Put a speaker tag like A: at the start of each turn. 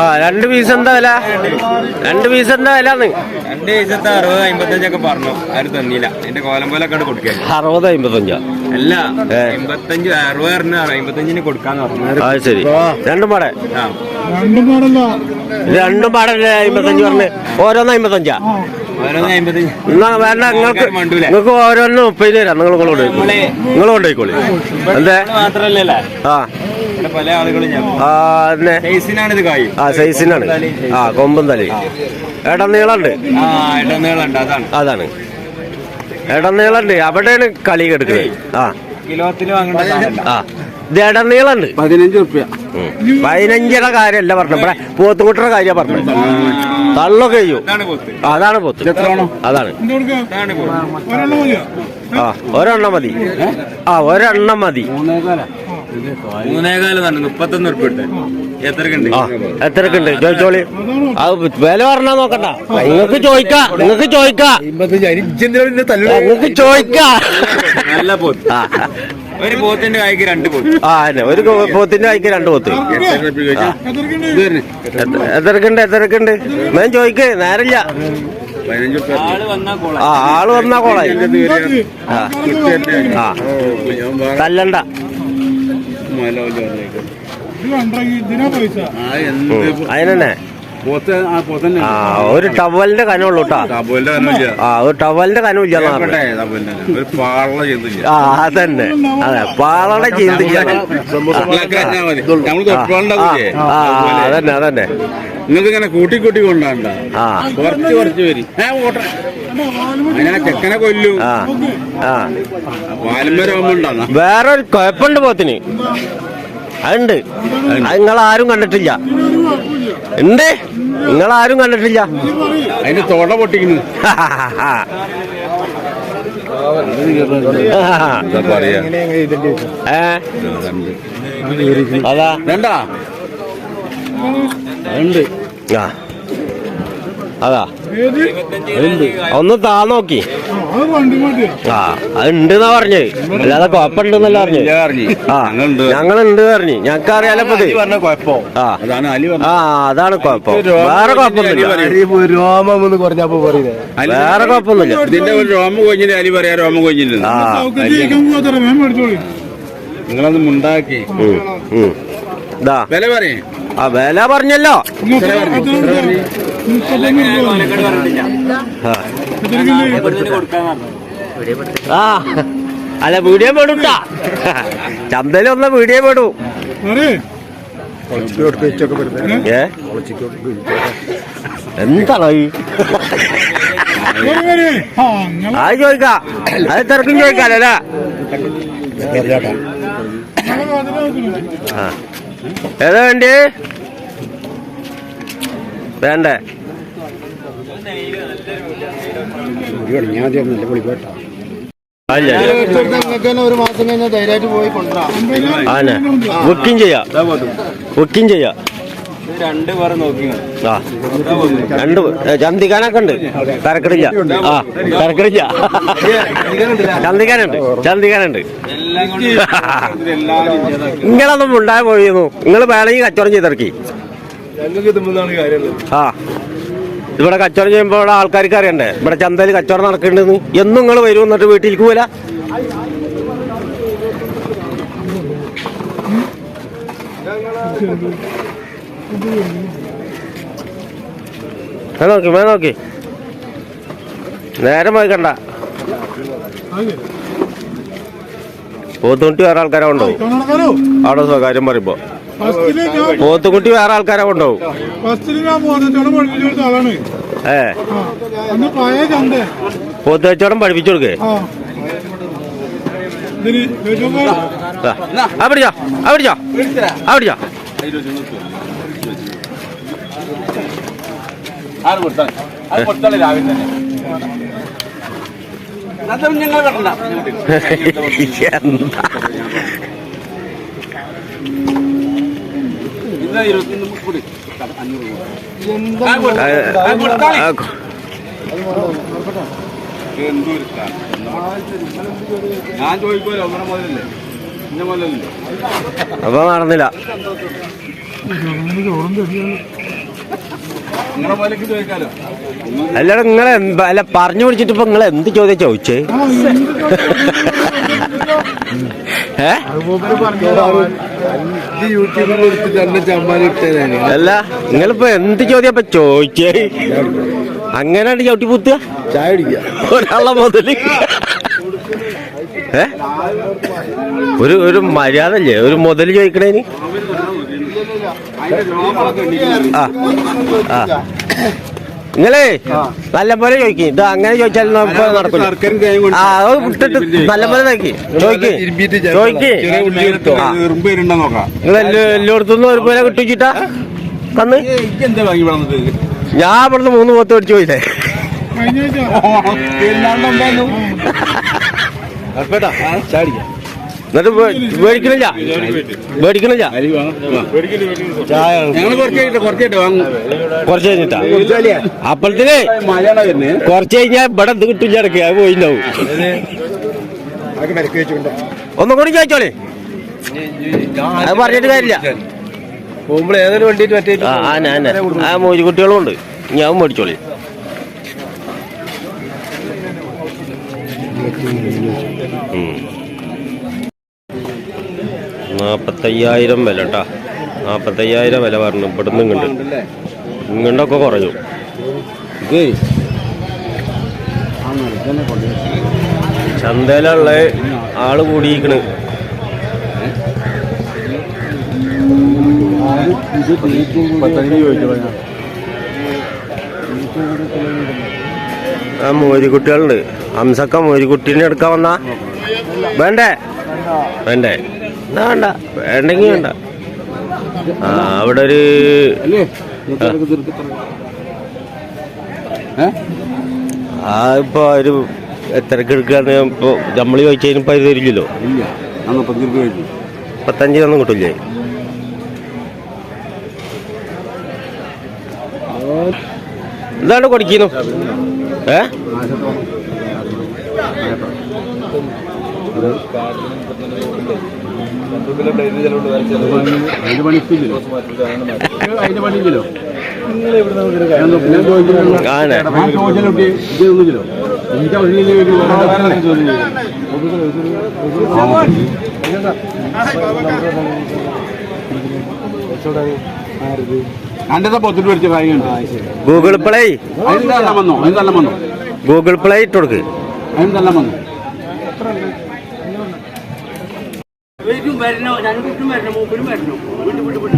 A: ആ രണ്ട് പീസ് എന്താ വില? രണ്ട് പീസ് എന്താ വില
B: രണ്ട് പീസത്തെ അറുപത് അമ്പത്തഞ്ചൊക്കെ പറഞ്ഞു. ആരും തന്നില്ല. എന്റെ കോലം പോലെ കൊടുക്കാൻ
A: അറുപത് അമ്പത്തഞ്ചാ.
B: അല്ല അമ്പത്തഞ്ച് അറുപത് പറഞ്ഞു അമ്പത്തഞ്ചിന് കൊടുക്കാന്ന് പറഞ്ഞു.
A: അത് ശരി. രണ്ടും പാടെ. രണ്ടും പാടല്ലേ. അമ്പത്തഞ്ച് പറഞ്ഞു? ഓരോന്ന് അമ്പത്തഞ്ചാ? എന്നാ വേണ്ട നിങ്ങൾക്ക് നിങ്ങൾക്ക് ഓരോന്നും മുപ്പത് തരാം. നിങ്ങൾ കൊണ്ടുപോയി നിങ്ങൾ കൊണ്ടുപോയിക്കോളി. എന്തേ?
B: മാത്രല്ലേ
A: ആ.
B: ഇവിടെ പല ആളുകളും ഞാൻ
A: ആ
B: സൈസിനാണ് കായ്.
A: ആ സൈസിനാണ്. ആ കൊമ്പും തലി. ഇടനീളണ്ട്
B: ആ ഇടനീളുണ്ട് അതാണ്.
A: അതാണ്. ഇടം നീളമുണ്ട് അവിടെയാണ് കളി കെടുക്കുന്നത് ആ.
B: കിലോത്തിൽ വാങ്ങേണ്ട സാധനമല്ല.
A: ആ. ഇത് ഇടം നീളമുണ്ട്
B: പതിനഞ്ച് റുപ്യ.
A: പതിനഞ്ചിയുടെ കാര്യമല്ല പറഞ്ഞത്. ഇവിടെ പോത്തുകുട്ടിയുടെ കാര്യമാണ് പറഞ്ഞത്. തള്ളൊക്കെ ചെയ്യൂ. അതാണ് പോത്ത്. അതാണ് ആ ഒരെണ്ണം മതി. ആ ഒരെണ്ണം മതി.
B: മൂന്നേകാലം തന്നെ മുപ്പത്തൊന്ന് ഉറുപ്പ് ഇട്ട് എത്രക്കുണ്ട്?
A: ആ എത്രക്കുണ്ട്? ചോദിച്ചോളി അത് വില പറഞ്ഞാ നോക്കണ്ട. നിങ്ങൾക്ക് ചോദിക്കാ നിങ്ങൾക്ക് ചോദിക്കാ. നിങ്ങൾക്ക് ചോദിക്കാ.
B: നല്ല പോത്ത്. ഒരു പോത്തിന്റെ കായ്ക്ക് രണ്ട് പോത്ത്.
A: ആ അതെ ഒരു പോത്തിന്റെ കായ്ക്ക് രണ്ട് പോത്ത്. എത്രക്കുണ്ട്? എത്രക്കുണ്ട് ഞാൻ ചോദിക്ക് നേരില്ല.
B: ആൾ വന്നാ കോള
A: ആ ആൾ വന്നാ കോളായി. കല്ലണ്ട ആ തല്ലണ്ട. ആ ഒരു ടവലിന്റെ കനമുള്ളൂ ആ ഒരു ടവലിന്റെ കനമില്ല ആ അതന്നെ. അതെ പാളയുടെ അതന്നെ അതന്നെ.
B: നിങ്ങൾക്ക് ഇങ്ങനെ കൂട്ടി കൂട്ടി കൊണ്ടാണ്ട കുറച്ച് കുറച്ച് പേര് അതിനാ ചെക്കനെ കൊല്ലും.
A: ആ. ആ. വേറെ ഒരു കുഴപ്പമുണ്ട് പോത്തിന്. അതുണ്ട്. അത് നിങ്ങളാരും കണ്ടിട്ടില്ല. ഉണ്ട് നിങ്ങളാരും കണ്ടിട്ടില്ല.
B: അതിന്റെ തോട പൊട്ടിക്കുന്നു.
A: അതാ.
B: വേണ്ട ഉണ്ട്
A: ആ. അതാ. ഒന്ന് താ നോക്കി. ആ അത് ഉണ്ടെന്നാ പറഞ്ഞത്. അല്ലാതെ കുഴപ്പമുണ്ടെന്നല്ല പറഞ്ഞു. ആ ഞങ്ങളുണ്ട്. പറഞ്ഞു. ഞങ്ങൾക്ക് അറിയാലോ ആ.
B: അതാണ് അലി
A: ആ അതാണ് കുഴപ്പം. വേറെ കുഴപ്പമൊന്നുമില്ല.
C: രോമം എന്ന് പറഞ്ഞപ്പോ പറയുന്നത്
A: വേറെ കുഴപ്പമൊന്നുമില്ല.
B: ഇതിന്റെ ഒരു രോമം കൊഞ്ഞിന് അലി പറയാ രോമം കൊഞ്ഞില്ല
A: ആ.
B: നിങ്ങളൊന്ന് മുണ്ടാക്കി. വില പറയേ.
A: ആ വില പറഞ്ഞല്ലോ. ആ. അല്ല വീഡിയോ പെടൂട്ടാ. ചന്തയിൽ ഒന്ന് വീഡിയോ പെടൂ. എന്താണോ ഈ? അത് ചോദിക്കാം. അത് തിരക്കും ചോദിക്കാല്ലേ ഏതാ വേണ്ടി? വേണ്ടേ?
C: ഒരു മാസം കഴിഞ്ഞാൽ ധൈര്യമായിട്ട് പോയി കൊണ്ടുവരാം
A: ബുക്കിംഗ് ചെയ്യാ. ബുക്കിംഗ് ചെയ്യാ
B: രണ്ട് പേർ നോക്കി
A: ആ രണ്ട് ചന്തിക്കാനൊക്കെ ഉണ്ട്. തിരക്കടില്ല. ആ തിരക്കടില്ല. ചന്തിക്കാനുണ്ട്. ചന്തിക്കാനുണ്ട്. നിങ്ങളൊന്നും ഉണ്ടായ പോയിരുന്നു നിങ്ങൾ വേണമെങ്കിൽ കച്ചവടം ചെയ്തിറക്കി
C: ഞങ്ങൾക്ക് തിന്നുന്നതാണ് കാര്യം.
A: ആ. ഇവിടെ കച്ചവടം ചെയ്യുമ്പോൾ ഇവിടെ ആൾക്കാർക്ക് അറിയണ്ടേ? ഇവിടെ ചന്തയിൽ കച്ചവടം നടക്കേണ്ടത് എന്നും നിങ്ങൾ വരും എന്നിട്ട് വീട്ടിലേക്ക് പോല നോക്കി മേ നോക്കി. നേരം വൈകണ്ട. പോത്തുണ്ടി വേറെ ആൾക്കാരുണ്ടോ അവിടെ സ്വകാര്യം പറയുമ്പോ. പോത്തുകുട്ടി വേറെ ആൾക്കാരെ കൊണ്ടുപോകും. ഏ. പോത്ത് കച്ചവടം പഠിപ്പിച്ചു കൊടുക്കേ.
B: ആറ് കൊടുത്താൽ അത് രാവിലെ തന്നെ. ഞങ്ങൾ
A: എന്താ?
B: ഞാൻ
A: അപ്പൊ നടന്നില്ല. അല്ലാതെ നിങ്ങളെ അല്ല പറഞ്ഞു പിടിച്ചിട്ട് ഇപ്പൊ നിങ്ങൾ എന്ത് ചോദ്യം ചോദിച്ചേ? അല്ല നിങ്ങളിപ്പോ എന്ത് ചോദ്യം ചോദിച്ചേ? അങ്ങനെയാണ് ചവിട്ടി പുത്തുക?
C: ചായ
A: ഒരാളെ മുതൽ. ഏ? ഒരു ഒരു മര്യാദ അല്ലേ ഒരു മുതൽ ചോദിക്കണേന് ആ ആ. നിങ്ങളേ നല്ലപോലെ ചോദിക്കും ഇത് അങ്ങനെ ചോദിച്ചാൽ നമുക്ക് നടക്കില്ല ആ അത് വിട്ടിട്ട് നല്ലപോലെ നോക്കി ചോദിക്ക് ചോദിക്ക് നിങ്ങൾ എല്ലായിടത്തുനിന്നും ഒരു പോലെ കിട്ടിച്ചിട്ടാ തന്ന്
B: എന്താ വാങ്ങി വന്നത്
A: ഞാൻ ഇവിടുന്ന് മൂന്ന് പോത്ത് മേടിച്ചു പോയില്ലേ
C: കുടിക്കുക
A: എന്നിട്ട് വേ- മേടിക്കണില്ല മേടിക്കണില്ല കുറച്ച് കഴിഞ്ഞിട്ടാ?
B: വരുന്നത്
A: കുറച്ച് കഴിഞ്ഞാൽ ഇവിടെ എന്ത് കിട്ടില്ല ഇടയ്ക്ക്. അത് പോയിണ്ടാവും. ഒന്നും കൂടി ചോദിച്ചോളേ. അത് പറഞ്ഞിട്ട് കാര്യമില്ല.
C: പോകുമ്പോൾ ഏതൊരു വണ്ടിയിട്ട് മറ്റേ
A: ആ ആ മോജിക്കുട്ടികളും ഉണ്ട്. ഞാൻ മേടിച്ചോളി. നാപ്പത്തയ്യായിരം വില കേട്ടാ നാൽപ്പത്തയ്യായിരം വില പറഞ്ഞു. ഇവിടുന്ന് ഇങ്ങോട്ട്. ഇങ്ങോട്ടൊക്കെ കുറഞ്ഞു. ചന്തയിലുള്ള ആൾ കൂടിയിരിക്കണ്. ആ മോരിക്കുട്ടികളുണ്ട് ഹംസക്ക മോരിക്കുട്ടീനെ എടുക്കാൻ വന്നാ? വേണ്ടേ? വേണ്ടേ? വേണ്ട വേണ്ടെങ്കിൽ വേണ്ട. അവിടെ ഒരു ആ ഇപ്പൊ ഒരു എത്രക്ക് എടുക്കാന്ന് ഇപ്പൊ നമ്മൾ ചോദിച്ചതിന് ഇപ്പൊ ഇത് തരില്ലല്ലോ
B: പത്തഞ്ച്
A: തന്നെ കിട്ടില്ലേ? എന്താണ് കൊടുക്കുന്നു? ഏ?
B: പണിക്കില്ലോ പൊത്തിട്ട് കാര്യമുണ്ട്
A: ഗൂഗിൾ പ്ലേ.
B: അതിന് നല്ല വന്നോ? അതിന് നല്ല വന്നോ?
A: ഗൂഗിൾ പ്ലേ ഇട്ട് കൊടുക്ക്.
B: അതിന് വന്നു വന്നോ?
D: വരണോ. രണ്ടും വരണം. മൂപ്പരും വരണം. വിട്ടു വിട്ടു വിട്ടു